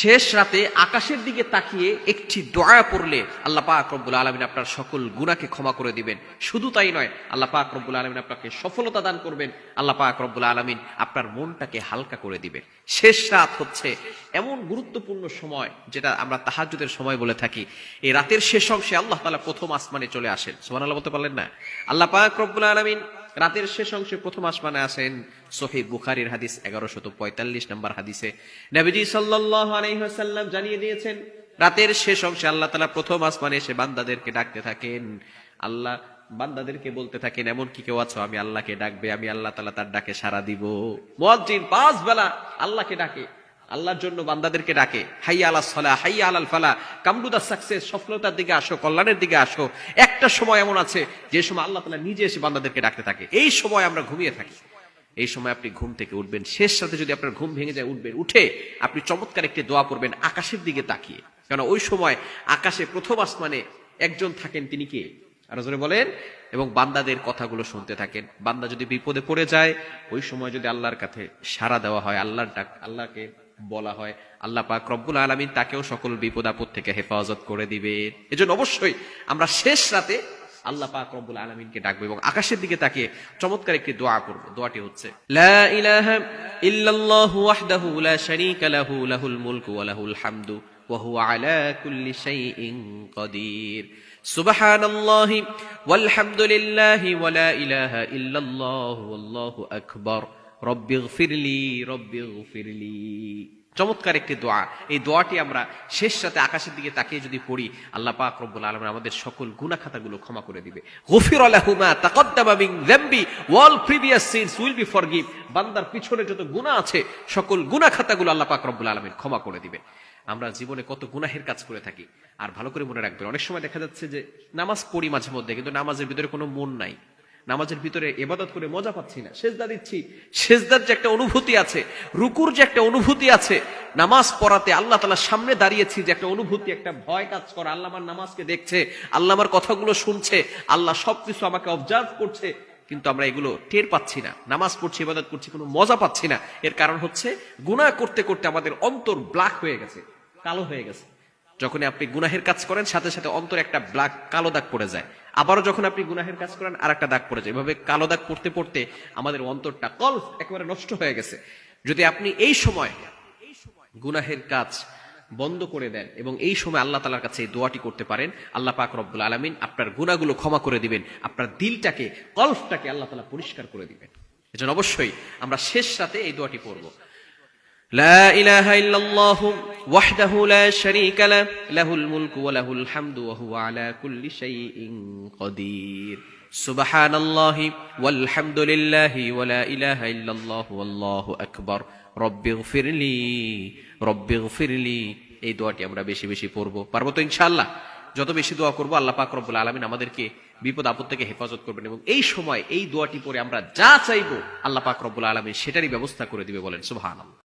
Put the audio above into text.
শেষ রাতে আকাশের দিকে তাকিয়ে একটি দয়া পড়লে আল্লাহ পাক রব্বুল আলমিন আপনার সকল গুণাকে ক্ষমা করে দিবেন। শুধু তাই নয়, আল্লাহ পাক রব্বুল আলমিন আপনাকে সফলতা দান করবেন। আল্লাহ পাক রব্বুল আলমিন আপনার মনটাকে হালকা করে দিবেন। শেষ রাত হচ্ছে এমন গুরুত্বপূর্ণ সময় যেটা আমরা তাহাজুদের সময় বলে থাকি। এই রাতের শেষ অংশে আল্লাহ তালা প্রথম আসমানে চলে আসেন। সোমান আল্লাহ বলতে পারলেন না? আল্লাহ পাক রব্বুল আলমিন রাতের শেষ অংশে প্রথম আসমানে আসেন সহি বুখারির হাদিস এগারোশত পঁয়তাল্লিশ নম্বর হাদিসে। নবীজি সাল্লাহ জানিয়ে দিয়েছেন, রাতের শেষ অংশে আল্লাহ তালা প্রথম আসমানে এসে বান্দাদেরকে ডাকতে থাকেন। আল্লাহ বান্দাদেরকে বলতে থাকেন, এমন কি কেউ আছো? আমি আল্লাহকে ডাকবে, আমি আল্লাহ তালা তার ডাকে সারা দিব। মুয়াজ্জিন পাঁচ বেলা আল্লাহকে ডাকে। আল্লাহর জন্য বান্দাদেরকে ডাকে হাই আলা সলা হাই আলাল ফালা কামরুদা সাকসেস সফলতার দিকে আসো, কল্যাণের দিকে আসো। একটা সময় এমন আছে, যে সময় আল্লাহ তালা নিজে এসে বান্দাদেরকে ডাকতে থাকে। এই সময় আমরা ঘুমিয়ে থাকি। এই সময় আপনি ঘুম থেকে উঠবেন। শেষ সাথে যদি আপনার ঘুম ভেঙে যায়, উঠবেন। উঠে আপনি চমৎকার একটি দোয়া করবেন আকাশের দিকে তাকিয়ে। কারণ ওই সময় আকাশে প্রথম আসমানে একজন থাকেন, তিনি কে? আরও জোরে বলেন। এবং বান্দাদের কথাগুলো শুনতে থাকেন। বান্দা যদি বিপদে পড়ে যায়, ওই সময় যদি আল্লাহর কাছে সাড়া দেওয়া হয়, আল্লাহর ডাক, আল্লাহকে বলা হয়। আল্লাহ পাক রব্বুল আলমিন তাকেও সকল বিপদ আপদ থেকে হেফাজত করে দিবে। এজন্য অবশ্যই আমরা শেষ রাতে আল্লাহ পাক রব্বুল আলমিনকে ডাকবো এবং আকাশের দিকে তাকিয়ে চমৎকার একটি দোয়া করব। দোয়াটি হচ্ছে, লা লাহুল রব্বিগফিরলি রব্বিগফিরলি চমৎকার একটি দোয়া। এই দোয়াটি আমরা শেষ সাথে আকাশের দিকে তাকিয়ে যদি পড়ি, আল্লাহ পাক রব্বুল আলম আমাদের সকল গুনাহ খাতাগুলো ক্ষমা করে দিবে। গফির আলাহুমা তাকদ্দামা মিন যামবি, ওয়াল previous sins will be forgive. বান্দার পিছনে যত গুনাহ আছে, সকল গুনাহ খাতাগুলো আল্লাহ পাক রব্বুল আলামিন ক্ষমা করে দিবে। আমরা জীবনে কত গুনাহের কাজ করে থাকি। আর ভালো করে মনে রাখবেন, অনেক সময় দেখা যাচ্ছে যে নামাজ পড়ি মাঝে মধ্যে, কিন্তু নামাজের ভিতরে কোনো মন নাই। নামাজের ভিতরে এবাদত করে মজা পাচ্ছি না। সেজদা দিচ্ছি। সেজদার যে একটা অনুভূতি আছে, রুকুর যে একটা অনুভূতি আছে, নামাজ পড়াতে আল্লাহ তালার সামনে দাঁড়িয়েছি যে একটা অনুভূতি, একটা ভয় কাজ করা। আল্লাহ আমার নামাজকে দেখছে, আল্লাহ আমার কথাগুলো শুনছে, আল্লাহ সবকিছু আমাকে অবজার্ভ করছে, কিন্তু আমরা এগুলো টের পাচ্ছি না। নামাজ পড়ছি, ইবাদত করছি, কোনো মজা পাচ্ছি না। এর কারণ হচ্ছে, গুনাহ করতে করতে আমাদের অন্তর ব্ল্যাক হয়ে গেছে, কালো হয়ে গেছে। যখন আপনি গুনাহের কাজ করেন, সাথে সাথে অন্তরে একটা ব্ল্যাক কালো দাগ পড়ে যায়। আবারও যখন আপনি গুনাহের কাজ করেন আর একটা দাগ পড়ে যায়। এভাবে কালো দাগ পড়তে পড়তে আমাদের অন্তরটা কল একেবারে নষ্ট হয়ে গেছে। যদি আপনি এই সময় গুনাহের কাজ বন্ধ করে দেন এবং এই সময় আল্লাহ তালার কাছে এই দোয়াটি করতে পারেন, আল্লাহ পাক রব্বুল আলমিন আপনার গুণাগুলো ক্ষমা করে দিবেন, আপনার দিলটাকে কলফটাকে আল্লাহ তালা পরিষ্কার করে দিবেন। এজন্য অবশ্যই আমরা শেষ সাথে এই দোয়াটি পড়ব। লা وحده لا شريك له له الملك وله الحمد وهو على كل شيء قدير سبحان الله والحمد لله ولا إله إلا الله والله أكبر رب اغفر لي رب اغفر لي এই দোয়াটি আমরা বেশি বেশি পড়বো পারবো তো ইনশাআল্লাহ যত বেশি দোয়া করবো আল্লাহ পাক রব্বুল আলমিন আমাদেরকে বিপদ আপদ থেকে হেফাজত করবেন এবং এই সময় এই দোয়াটি পরে আমরা যা চাইবো আল্লাহ পাক রব্বুল আলমিন সেটারই ব্যবস্থা করে দিবে বলেন সুবহানাল্লাহ